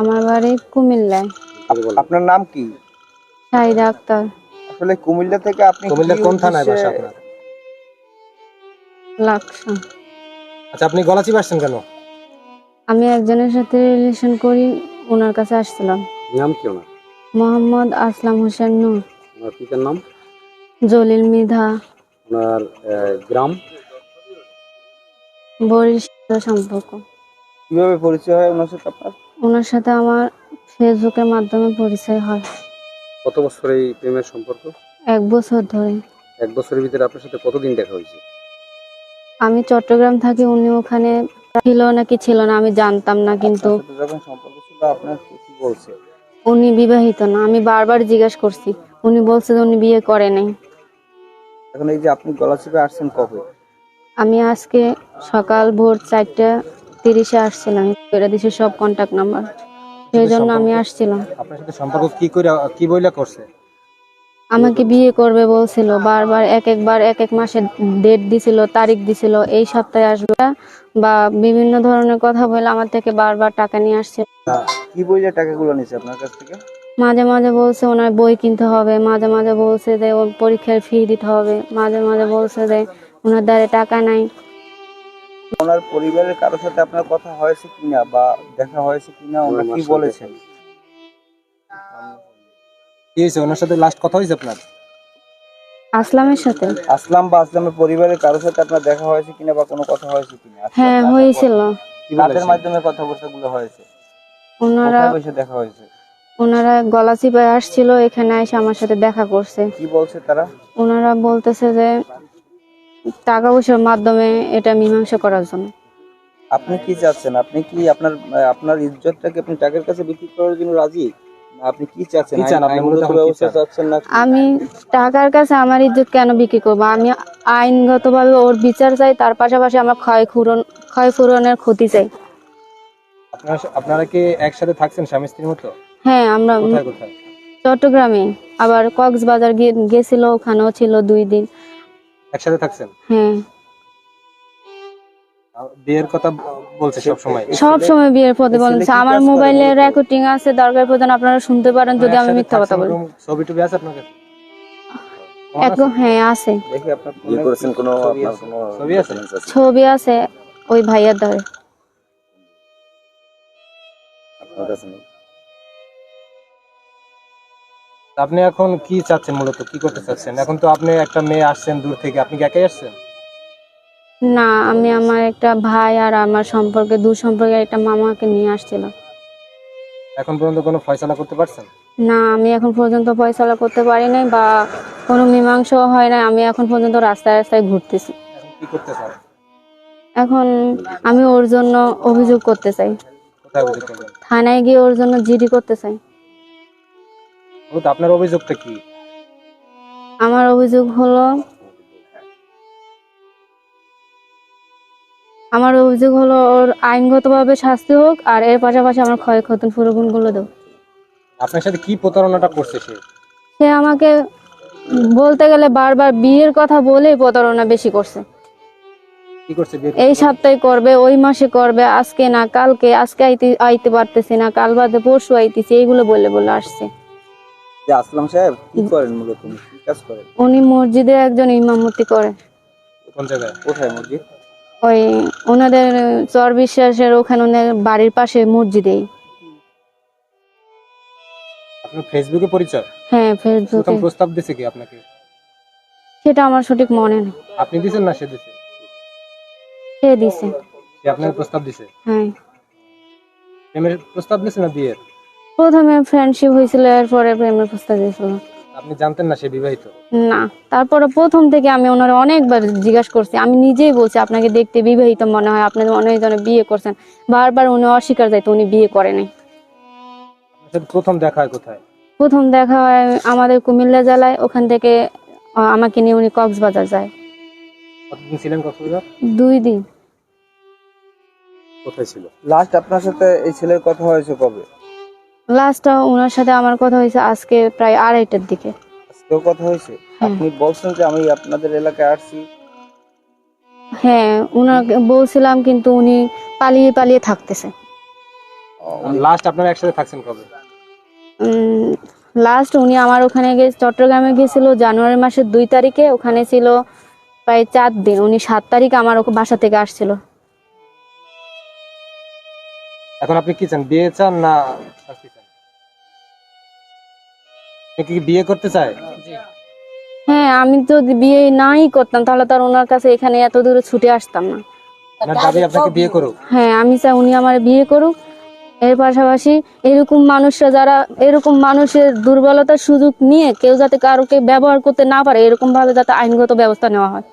আমার বাড়ি কুমিল্লায়। আপনার নাম কি? শাহিদা আক্তার। আসলে কুমিল্লা থেকে আপনি কুমিল্লা কোন থানায় বাসা আপনার? লাকসা। আচ্ছা আপনি গলাচিপ আসছেন কেন? আমি একজনের সাথে রিলেশন করি ওনার কাছে আসছিলাম। নাম কি ওনার? মোহাম্মদ আসলাম হোসেন নূর। ওনার পিতার নাম? জলিল মৃধা। ওনার গ্রাম? বরিষ্ঠ সম্পর্ক। কীভাবে পরিচয় হয় ওনার সাথে আপনার? ওনার সাথে আমার ফেসবুকের মাধ্যমে পরিচয় হয়। কত বছর এই প্রেমের সম্পর্ক? এক বছর ধরে। এক বছরের ভিতরে আপনার সাথে কতদিন দেখা হয়েছে? আমি চট্টগ্রাম থাকি উনি ওখানে ছিল নাকি ছিল না আমি জানতাম না কিন্তু যখন সম্পর্ক ছিল আপনার কি কি বলছে? উনি বিবাহিত না আমি বারবার জিজ্ঞেস করছি। উনি বলছে যে উনি বিয়ে করে নাই। এখন এই যে আপনি গলা চেপে আসছেন কবে? আমি আজকে সকাল ভোর চারটা তিরিশে আসছিলাম করে দিছি সব কন্টাক্ট নাম্বার সেই জন্য আমি আসছিলাম। আপনার সাথে সম্পর্ক কি করে কি বইলা করছে? আমাকে বিয়ে করবে বলছিল বারবার এক একবার এক এক মাসে ডেট দিছিল তারিখ দিছিল এই সপ্তাহে আসবে বা বিভিন্ন ধরনের কথা বলে আমার থেকে বারবার টাকা নিয়ে আসছে। কি বইলে টাকাগুলো নিছে আপনার কাছ থেকে? মাঝে মাঝে বলছে ওনার বই কিনতে হবে মাঝে মাঝে বলছে যে ওর পরীক্ষার ফি দিতে হবে মাঝে মাঝে বলছে যে ওনার দ্বারে টাকা নাই। ওনার পরিবারের কারোর সাথে আপনার কথা হয়েছে কিনা বা দেখা হয়েছে কিনা ওনারা কি বলেছেন? কি হয়েছে? ওনার সাথে লাস্ট কথা হয়েছে আপনার? আসলামের সাথে। আসলাম বা আসলামের পরিবারের কারোর সাথে আপনার দেখা হয়েছে কিনা বা কোনো কথা হয়েছে কিনা? হ্যাঁ হয়েছিল। কাদের বলেছে? মাধ্যমে কথাবার্তাগুলো হয়েছে? ওনারা বসে দেখা হয়েছে? ওনারা গলা চিপায় আসছিল এখানে এসে আমার সাথে দেখা করছে। কি বলছে তারা? ওনারা বলতেছে যে টাকা পয়সার মাধ্যমে এটা মীমাংসা করার জন্য। আপনি কি চাচ্ছেন? আপনি কি আপনার আপনার ইজ্জতটাকে আপনি টাকার কাছে বিক্রি করার জন্য রাজি? আপনি কি চাচ্ছেন? কি চান? আপনি মূলত ব্যবস্থা চাচ্ছেন না আমি টাকার কাছে আমার ইজ্জত কেন বিক্রি করব? আমি আইনগতভাবে ওর বিচার চাই তার পাশাপাশি আমার ক্ষয়পূরণ ক্ষয়পূরণের ক্ষতি চাই। আপনারা আপনারা কি একসাথে থাকছেন স্বামী স্ত্রীর মতো? হ্যাঁ আমরা কোথায় কোথায়? চট্টগ্রামে। আবার কক্সবাজার গিয়ে গেছিল ওখানেও ছিল দুই দিন। একসাথে থাকছেন? বিয়ের কথা বলছে সব সময়। সব সময় বিয়ের পথে ছেলে বলছে আমার মোবাইলে রেকর্ডিং আছে দরকার প্রয়োজন আপনারা শুনতে পারেন যদি আমি মিথ্যা কথা বলি। ছবি টবি আছে আপনার কাছে? এক হ্যাঁ আছে। দেখি আপনার বিয়ে করেছেন কোনো ছবি আপনার আছে। কোনো ছবি আছে? আছে? ছবি আছে ওই ভাইয়ার ধরে। আপনার কাছে নেই? আপনি এখন কি চাচ্ছেন মূলত? কি করতে চাচ্ছেন? এখন তো আপনি একটা মেয়ে আসছেন দূর থেকে আপনি কি একাই আসছেন? না আমি আমার একটা ভাই আর আমার সম্পর্কে দূর সম্পর্কে একটা মামাকে নিয়ে আসছিলাম এখন পর্যন্ত কোনো ফয়সালা করতে পারছেন? না আমি এখন পর্যন্ত ফয়সালা করতে পারি নাই বা কোনো মীমাংস হয় না আমি এখন পর্যন্ত রাস্তায় রাস্তায় ঘুরতেছি। এখন কি করতে চান? এখন আমি ওর জন্য অভিযোগ করতে চাই। কোথায় অভিযোগ করবেন? থানায় গিয়ে ওর জন্য জিডি করতে চাই। আপনার অভিযোগটা কি? আমার অভিযোগ হলো আমার অভিযোগ হলো ওর আইনগতভাবে শাস্তি হোক আর এর পাশাপাশি আমার ক্ষয়ক্ষতি পুরোগুণগুলো দেব। আপনার সাথে কি প্রতারণাটা করছে সে? সে আমাকে বলতে গেলে বারবার বিয়ের কথা বলেই প্রতারণা বেশি করছে। কি করছে এই সপ্তাহে করবে ওই মাসে করবে আজকে না কালকে আজকে আইতে আইতে পারতেছি না কাল বাদে পরশু আইতেছি এইগুলো বলে বলে আসছে। যে আসলাম সাহেব কি করেন মূলত উনি? কি কাজ করেন? উনি মসজিদে একজন ইমামতি করে। কোন জায়গায়? কোথায় মসজিদ? ওই ওনাদের চর বিশ্বাসের ওখানে ওনাদের বাড়ির পাশে মসজিদেই। আপনার ফেসবুকে পরিচয়? হ্যাঁ প্রথম প্রস্তাব দিছে কি আপনাকে? সেটা আমার সঠিক মনে নেই। আপনি দিছেন না সে দিছে? সে দিছে। সে আপনার প্রস্তাব দিছে? হ্যাঁ। প্রেমের প্রস্তাব দিছে না বিয়ের? প্রথমে ফ্রেন্ডশিপ হয়েছিল এরপরে প্রেমের প্রস্তাব দিয়েছিল। আপনি জানতেন না সে বিবাহিত? না তারপরে প্রথম থেকে আমি ওনারা অনেকবার জিজ্ঞাসা করছি। আমি নিজেই বলছি আপনাকে দেখতে বিবাহিত মনে হয় আপনি অনেক জনে বিয়ে করছেন। বারবার উনি অস্বীকার যাইতো উনি বিয়ে করে নাই। প্রথম দেখা হয় কোথায়? প্রথম দেখা হয় আমাদের কুমিল্লা জেলায় ওখান থেকে আমাকে নিয়ে উনি কক্সবাজার যায়। কতদিন ছিলেন কক্সবাজার? দুই দিন। কোথায় ছিল? লাস্ট আপনার সাথে এই ছেলের কথা হয়েছে কবে? লাস্টটা ওনার সাথে আমার কথা হয়েছে আজকে প্রায় আড়াইটার দিকে। আজকেও কথা হয়েছে? হ্যাঁ। আপনি বলছেন যে আমি আপনাদের এলাকায় আসছি। হ্যাঁ উনাকে বলছিলাম কিন্তু উনি পালিয়ে পালিয়ে থাকতেছে। লাস্ট আপনারা একসাথে থাকছেন কবে? লাস্ট উনি আমার ওখানে গিয়ে চট্টগ্রামে গিয়েছিল জানুয়ারি মাসের দুই তারিখে ওখানে ছিল প্রায় চার দিন। উনি সাত তারিখ আমার ওকে বাসা থেকে আসছিল। এখন আপনি কি চান বিয়ে চান না শাস্তি চান? কি বিয়ে করতে চায়? হ্যাঁ আমি তো বিয়ে নাই করতাম তাহলে তার ওনার কাছে এখানে এত দূরে ছুটে আসতাম না। আপনার দাবি আপনাকে বিয়ে করুক। হ্যাঁ আমি চাই উনি আমার বিয়ে করুক। এর পাশাপাশি এরকম মানুষরা যারা এরকম মানুষের দুর্বলতার সুযোগ নিয়ে কেউ যাতে কারোকে ব্যবহার করতে না পারে এরকম ভাবে যাতে আইনগত ব্যবস্থা নেওয়া হয়।